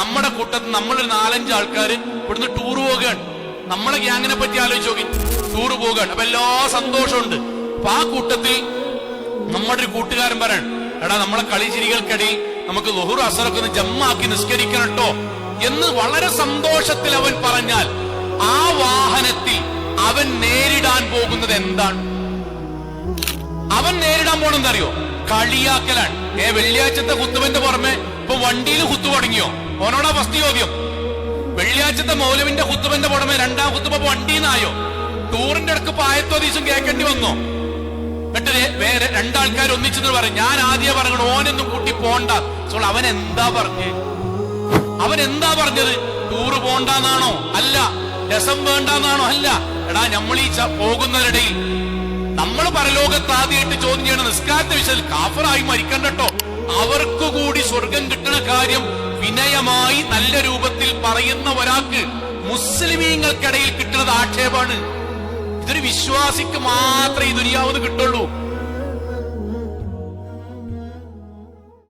നമ്മുടെ കൂട്ടത്തിൽ നമ്മളൊരു നാലഞ്ച് ആൾക്കാർ ഇവിടുന്ന് ടൂർ പോവുകയാണ്. നമ്മളെ ഗ്യാങ്ങിനെ പറ്റി ആലോചിച്ച് നോക്കി. ടൂർ പോവുകയാണ്. അപ്പൊ എല്ലാ സന്തോഷമുണ്ട് അപ്പൊ ആ കൂട്ടത്തിൽ നമ്മുടെ ഒരു കൂട്ടുകാരൻ പറയണം എടാ നമ്മളെ കളിചിരികൾക്കിടയിൽ നമുക്ക് ലൊഹുർ അസറൊക്കെ ഒന്ന് ജമ്മാക്കി നിസ്കരിക്കണം കേട്ടോ എന്ന് വളരെ സന്തോഷത്തിൽ അവൻ പറഞ്ഞാൽ ആ വാഹനത്തിൽ അവൻ നേരിടാൻ പോകുന്നത് എന്താണ്? അവൻ നേരിടാൻ പോണെന്ന് അറിയോ? കളിയാക്കലാണ്. ഏ വെള്ളിയാഴ്ചത്തെ കുത്തുവിന്റെ പുറമെ ഇപ്പൊ വണ്ടിയിൽ കുത്തു തുടങ്ങിയോ? ഓനോടാ ഫസ്റ്റ് ചോദ്യം. വെള്ളിയാഴ്ചത്തെ മൗലവിന്റെ കുത്തുവിന്റെ പുറമെ രണ്ടാം കുത്തുബ വണ്ടിന്നായോ? ടൂറിന്റെ ഇടയ്ക്ക് പായത്തോ ദിവസം കേൾക്കേണ്ടി വന്നോ? എന്നിട്ട് വേറെ രണ്ടാൾക്കാർ ഒന്നിച്ചെന്ന് പറയും. ഞാൻ ആദ്യം പറഞ്ഞു ഓനൊന്നും കൂട്ടി പോണ്ട. അവൻ എന്താ പറഞ്ഞു? അവൻ എന്താ പറഞ്ഞത്? ടൂറ് പോണ്ടെന്നാണോ? അല്ല. രസം വേണ്ടെന്നാണോ? അല്ല. എടാ നമ്മൾ ഈ പോകുന്നതിനിടയിൽ നമ്മൾ പരലോകത്ത് ചോദ്യം നിസ്കാരത്തെ വിഷയത്തിൽ കാഫറായി മരിക്കണ്ടട്ടോ അവർക്കു കൂടി സ്വർഗം കിട്ടുന്ന കാര്യം വിനയമായി നല്ല രൂപത്തിൽ പറയുന്ന ഒരാൾക്ക് മുസ്ലിമീങ്ങൾക്കിടയിൽ കിട്ടുന്നത് ആക്ഷേപാണ് ഇതൊരു വിശ്വാസിക്ക് മാത്രമേ ഈ കിട്ടുള്ളൂ.